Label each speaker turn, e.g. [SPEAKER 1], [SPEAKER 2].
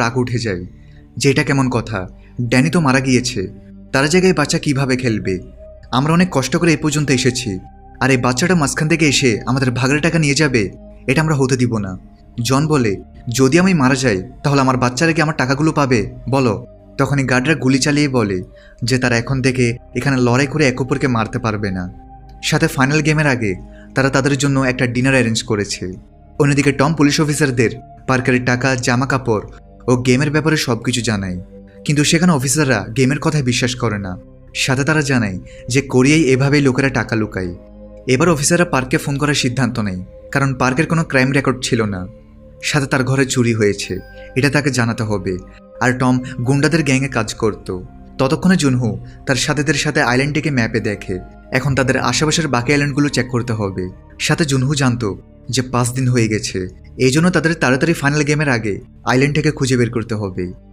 [SPEAKER 1] রাগ উঠে যায়। যে এটা কেমন কথা। ড্যানি তো মারা গিয়েছে। তার জায়গায় বাচ্চা কীভাবে খেলবে? আমরা অনেক কষ্ট করে এই পর্যন্ত এসেছি। আর এই বাচ্চাটা মাঝখান থেকে এসে আমাদের ভাগের টাকা নিয়ে যাবে, এটা আমরা হতে দিব না। জন বলে, যদি আমি মারা যাই, তাহলে আমার বাচ্চারা কি আমার টাকাগুলো পাবে? বলো। তখনই গার্ডরা গুলি চালিয়ে বলে যে তারা এখন থেকে এখানে লড়াই করে এক অপরকে মারতে পারবে না। সাথে ফাইনাল গেমের আগে তারা তাদের জন্য একটা ডিনার অ্যারেঞ্জ করেছে। অন্যদিকে টম পুলিশ অফিসারদের পার্কারের টাকা, জামা কাপড় ও গেমের ব্যাপারে সব কিছু জানায়। কিন্তু সেখানে অফিসাররা গেমের কথায় বিশ্বাস করে না। সাথে তারা জানায় যে কোরিয়ায় এভাবেই লোকেরা টাকা লুকায়। এবার অফিসাররা পার্কে ফোন করার সিদ্ধান্ত নেয়, কারণ পার্কের কোনো ক্রাইম রেকর্ড ছিল না। সাথে তার ঘরে চুরি হয়েছে, এটা তাকে জানাতে হবে। আর টম গুন্ডাদের গ্যাংয়ে কাজ করত। ততক্ষণে জুনহু তার সাথেদের সাথে আইল্যান্ডটিকে ম্যাপে দেখে, এখন তাদের আশেপাশের বাকি আইল্যান্ডগুলো চেক করতে হবে। সাথে জুনহু জানতো যে পাঁচ দিন হয়ে গেছে এই জন্য তাদের তাড়াতাড়ি ফাইনাল গেমের আগে আইল্যান্ড থেকে খুঁজে বের করতে হবে।